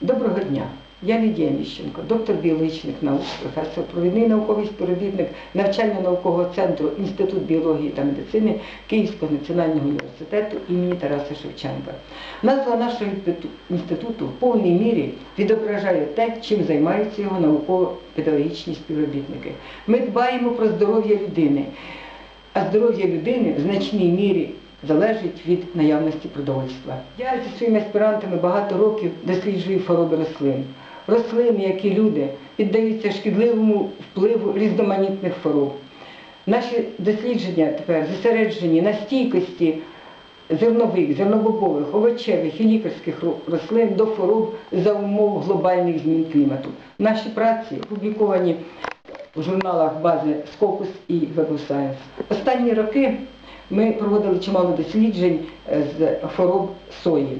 Доброго дня! Я Лідія Міщенко, доктор біологічних наук, професор, провідний науковий співробітник навчально-наукового центру Інститут біології та медицини Київського національного університету імені Тараса Шевченка. Назва нашого інституту в повній мірі відображає те, чим займаються його науково-педагогічні співробітники. Ми дбаємо про здоров'я людини, а здоров'я людини в значній мірі залежить від наявності продовольства. Я зі своїми аспірантами багато років досліджую хвороби рослин. Рослини, як і люди, піддаються шкідливому впливу різноманітних хвороб. Наші дослідження тепер зосереджені на стійкості зернових, зернобобових, овочевих і лікарських рослин до хвороб за умов глобальних змін клімату. Наші праці опубліковані в журналах бази Scopus і Web. Останні роки ми проводили чимало досліджень е, з хвороб сої.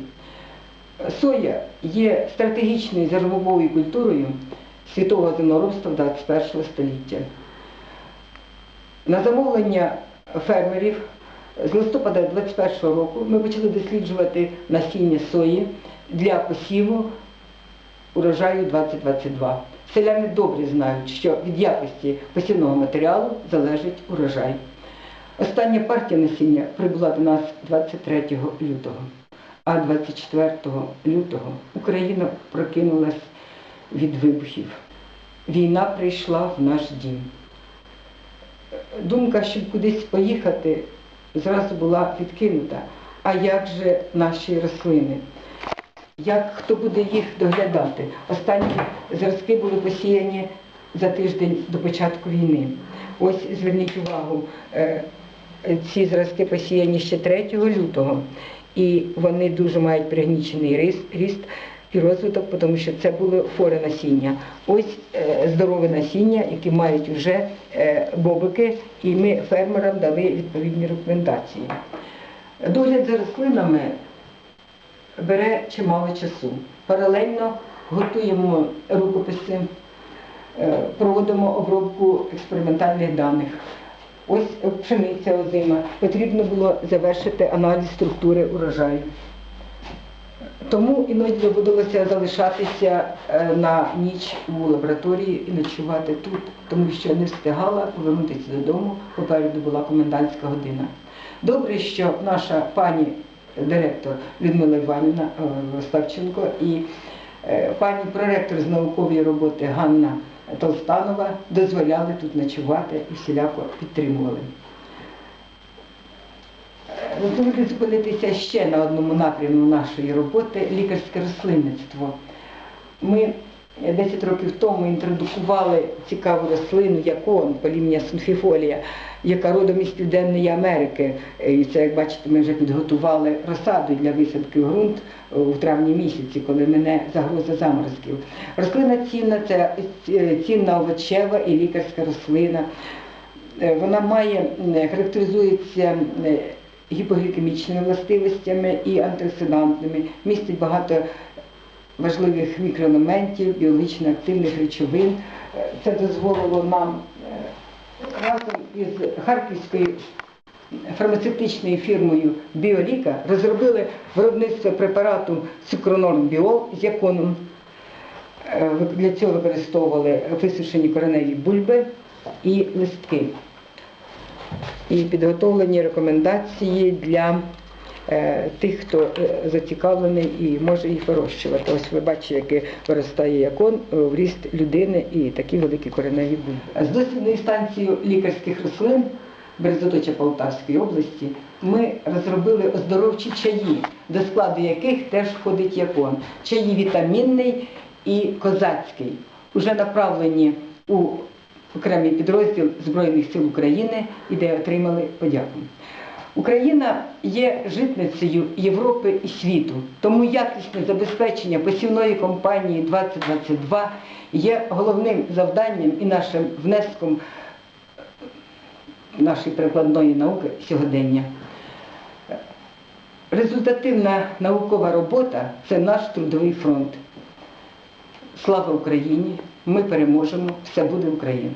Соя є стратегічною зерновою культурою світового землеробства 21 століття. На замовлення фермерів з листопада 2021 року ми почали досліджувати насіння сої для посіву урожаю 2022. Селяни добре знають, що від якості посівного матеріалу залежить урожай. Остання партія насіння прибула до нас 23 лютого, а 24 лютого Україна прокинулась від вибухів. Війна прийшла в наш дім. Думка, щоб кудись поїхати, зразу була відкинута. А як же наші рослини? Як хто буде їх доглядати? Останні зразки були посіяні за тиждень до початку війни. Ось зверніть увагу, е, ці зразки посіяні ще 3 лютого, і вони дуже мають пригнічений ріст, і розвиток, тому що це було форе насіння. Ось е, здорове насіння, які мають вже е, бобики, і ми фермерам дали відповідні рекомендації. Догляд за рослинами бере чимало часу. Паралельно готуємо рукописи, е, проводимо обробку експериментальних даних. Ось пшениця озима. Потрібно було завершити аналіз структури урожаю. Тому іноді доводилося залишатися е, на ніч у лабораторії і ночувати тут, тому що не встигала повернутися додому. Попереду була комендантська година. Добре, що наша пані директор Людмила Іванівна е, Ставченко і е, пані проректор з наукової роботи Ганна Толстанова дозволяли тут ночувати і всіляко підтримували. Дозвольте зупинитися ще на одному напрямку нашої роботи лікарське рослинництво. Ми 10 років тому інтродукували цікаву рослину якон, полімня сунфіфолія, яка родом із Південної Америки. І це, як бачите, ми вже підготували розсаду для висадки в ґрунт у травні місяці, коли мене загроза заморозків. Рослина цінна це е, цінна овочева і лікарська рослина. Е, Вона має, характеризується е, гіпоглікемічними властивостями і антиоксидантними, містить багато важливих мікроелементів, біологічно активних речовин. Е, Це дозволило нам е, разом із Харківською фармацевтичною фірмою Біоліка розробили виробництво препарату Цукронорм Біол з яконом. Е, Для цього використовували висушені кореневі бульби і листки. І підготовлені рекомендації для тих, хто е, зацікавлений і може їх вирощувати. Ось ви бачите, який виростає якон е, в ріст людини і такі великі кореневі бульби. З дослідної станції лікарських рослин Березоточа Полтавської області ми розробили оздоровчі чаї, до складу яких теж входить якон. Чаї вітамінний і козацький, уже направлені у окремий підрозділ Збройних сил України і де отримали подяку. Україна є житницею Європи і світу, тому якісне забезпечення посівної кампанії 2022 є головним завданням і нашим внеском нашої прикладної науки сьогодення. Результативна наукова робота це наш трудовий фронт. Слава Україні! Ми переможемо! Все буде Україна!